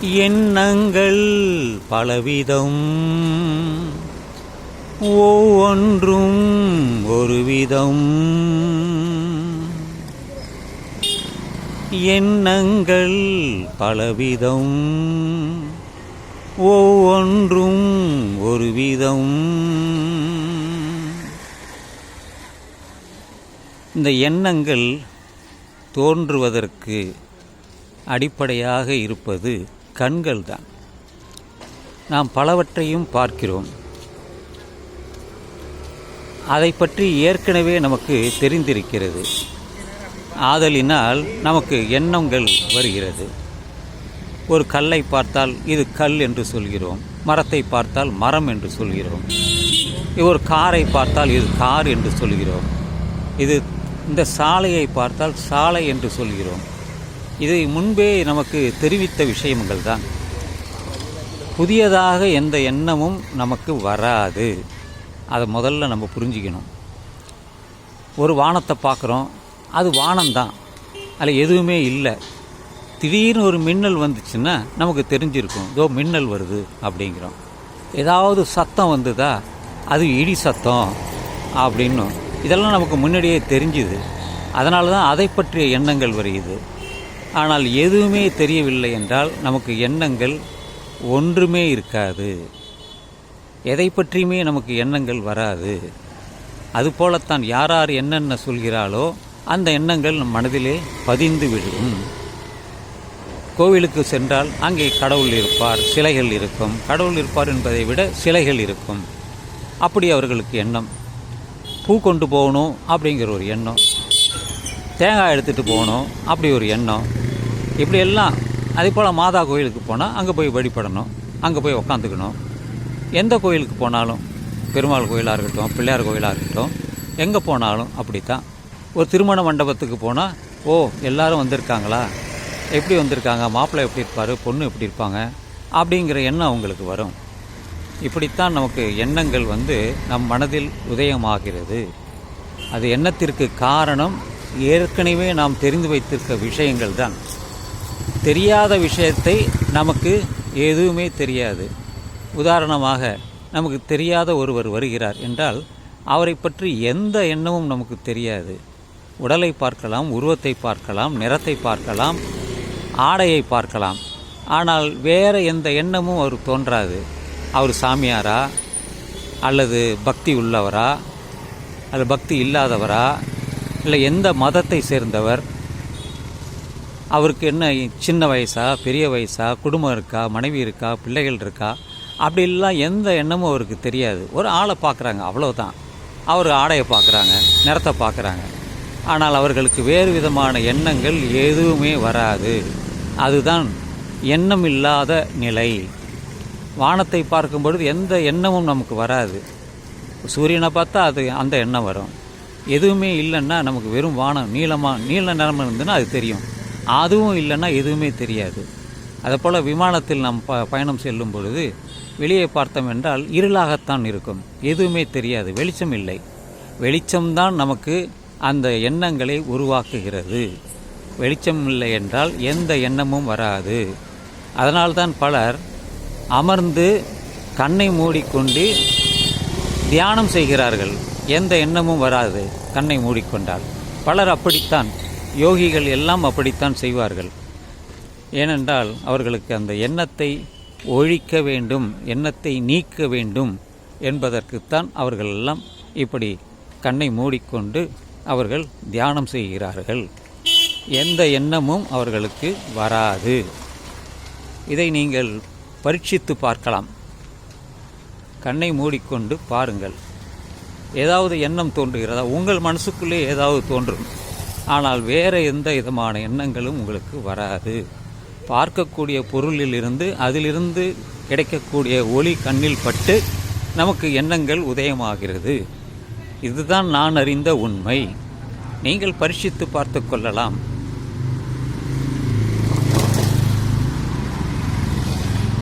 எண்ணங்கள் பலவிதம். ஒவ்வொன்றும் ஒரு விதம் எண்ணங்கள் பலவிதம். ஒவ்வொன்றும் ஒரு விதம் இந்த எண்ணங்கள் தோன்றுவதற்கு அடிப்படையாக இருப்பது கண்கள் தான் நாம் பலவற்றையும் பார்க்கிறோம். அதை பற்றி ஏற்கனவே நமக்கு தெரிந்திருக்கிறது. ஆதலினால் நமக்கு எண்ணங்கள் வருகிறது. ஒரு கல்லை பார்த்தால் இது கல் என்று சொல்கிறோம். மரத்தை பார்த்தால் மரம் என்று சொல்கிறோம். ஒரு காரை பார்த்தால் இது கார் என்று சொல்கிறோம். இது இந்த சாலையை பார்த்தால் சாலை என்று சொல்கிறோம். இதை முன்பே நமக்கு தெரிவித்த விஷயங்கள் தான். புதியதாக எந்த எண்ணமும் நமக்கு வராது. அதை முதல்ல நம்ம புரிஞ்சுக்கணும். ஒரு வானத்தை பார்க்குறோம் அது வானம்தான் அதில் எதுவுமே இல்லை. திடீர்னு ஒரு மின்னல் வந்துச்சுன்னா நமக்கு தெரிஞ்சிருக்கும் இதோ மின்னல் வருது அப்படிங்கிறோம். ஏதாவது சத்தம் வந்ததா அது இடி சத்தம் அப்படின்னும். இதெல்லாம் நமக்கு முன்னாடியே தெரிஞ்சுது. அதனால தான் அதை பற்றிய எண்ணங்கள் வருகிறது. ஆனால் எதுவுமே தெரியவில்லை என்றால் நமக்கு எண்ணங்கள் ஒன்றுமே இருக்காது. எதை பற்றியுமே நமக்கு எண்ணங்கள் வராது. அதுபோலத்தான் யார் யார் என்னென்ன சொல்கிறாளோ அந்த எண்ணங்கள் நம் மனதிலே பதிந்து விடும். கோவிலுக்கு சென்றால் அங்கே கடவுள் இருப்பார் சிலைகள் இருக்கும். கடவுள் இருப்பார் என்பதை விட சிலைகள் இருக்கும். அப்படி அவர்களுக்கு எண்ணம். பூ கொண்டு போகணும் அப்படிங்கிற ஒரு எண்ணம். தேங்காய் எடுத்துகிட்டு போகணும். அப்படி ஒரு எண்ணம். இப்படி எல்லாம் அதே போல் மாதா கோயிலுக்கு போனால் அங்கே போய் வழிபடணும். அங்கே போய் உக்காந்துக்கணும். எந்த கோயிலுக்கு போனாலும் பெருமாள் கோயிலாக இருக்கட்டும் பிள்ளையார் கோயிலாக இருக்கட்டும் எங்கே போனாலும் அப்படித்தான். ஒரு திருமண மண்டபத்துக்கு போனால் ஓ எல்லாரும் வந்திருக்காங்களா? எப்படி வந்திருக்காங்க? மாப்பிள்ளை எப்படி இருப்பார்? பொண்ணு எப்படி இருப்பாங்க? அப்படிங்கிற எண்ணம் அவங்களுக்கு வரும். இப்படித்தான் நமக்கு எண்ணங்கள் வந்து நம் மனதில் உதயமாகிறது. அது எண்ணத்திற்கு காரணம் ஏற்கனவே நாம் தெரிந்து வைத்திருக்க விஷயங்கள் தான் தெரியாத விஷயத்தை நமக்கு எதுவுமே தெரியாது. உதாரணமாக நமக்கு தெரியாத ஒருவர் வருகிறார் என்றால் அவரை பற்றி எந்த எண்ணமும் நமக்கு தெரியாது. உடலை பார்க்கலாம் உருவத்தை பார்க்கலாம் நிறத்தை பார்க்கலாம் ஆடையை பார்க்கலாம். ஆனால் வேறு எந்த எண்ணமும் அவர் தோன்றாது. அவர் சாமியாரா? அல்லது பக்தி உள்ளவரா? அல்லது பக்தி இல்லாதவரா? இல்லை எந்த மதத்தை சேர்ந்தவர்? அவருக்கு என்ன சின்ன வயசா பெரிய வயசா குடும்பம் இருக்கா மனைவி இருக்கா பிள்ளைகள் இருக்கா? அப்படிலாம் எந்த எண்ணமும் அவருக்கு தெரியாது. ஒரு ஆளை பார்க்குறாங்க அவ்வளோதான் அவர் ஆடையை பார்க்குறாங்க நிறத்தை பார்க்குறாங்க. ஆனால் அவர்களுக்கு வேறு விதமான எண்ணங்கள் எதுவுமே வராது. அதுதான் எண்ணம் இல்லாத நிலை. வானத்தை பார்க்கும் பொழுது எந்த எண்ணமும் நமக்கு வராது. சூரியனை பார்த்தா அது அந்த எண்ணம் வரும். எதுவுமே இல்லைன்னா நமக்கு வெறும் வானம் நீளமாக நீல நிறம் இருந்ததுன்னா அது தெரியும். அதுவும் இல்லைன்னா எதுவுமே தெரியாது. அதுபோல் விமானத்தில் நாம் ப பயணம் செல்லும் பொழுது வெளியே பார்த்தோம் என்றால் இருளாகத்தான் இருக்கும். எதுவுமே தெரியாது வெளிச்சம் இல்லை. வெளிச்சம்தான் நமக்கு அந்த எண்ணங்களை உருவாக்குகிறது. வெளிச்சம் இல்லை என்றால் எந்த எண்ணமும் வராது. அதனால்தான் பலர் அமர்ந்து கண்ணை மூடிக்கொண்டு தியானம் செய்கிறார்கள். எந்த எண்ணமும் வராது. கண்ணை மூடிக்கொண்டால் பலர் அப்படித்தான். யோகிகள் எல்லாம் அப்படித்தான் செய்வார்கள். ஏனென்றால் அவர்களுக்கு அந்த எண்ணத்தை ஒழிக்க வேண்டும் எண்ணத்தை நீக்க வேண்டும் என்பதற்குத்தான் அவர்கள் எல்லாம் இப்படி கண்ணை மூடிக்கொண்டு அவர்கள் தியானம் செய்கிறார்கள். எந்த எண்ணமும் அவர்களுக்கு வராது. இதை நீங்கள் பரீட்சித்து பார்க்கலாம். கண்ணை மூடிக்கொண்டு பாருங்கள். ஏதாவது எண்ணம் தோன்றுகிறதா? உங்கள் மனசுக்குள்ளே ஏதாவது தோன்றும். ஆனால் வேறு எந்த விதமான எண்ணங்களும் உங்களுக்கு வராது. பார்க்கக்கூடிய பொருளிலிருந்து அதிலிருந்து கிடைக்கக்கூடிய ஒளி கண்ணில் பட்டு நமக்கு எண்ணங்கள் உதயமாகிறது. இதுதான் நான் அறிந்த உண்மை. நீங்கள் பரிசித்து பார்த்து கொள்ளலாம்.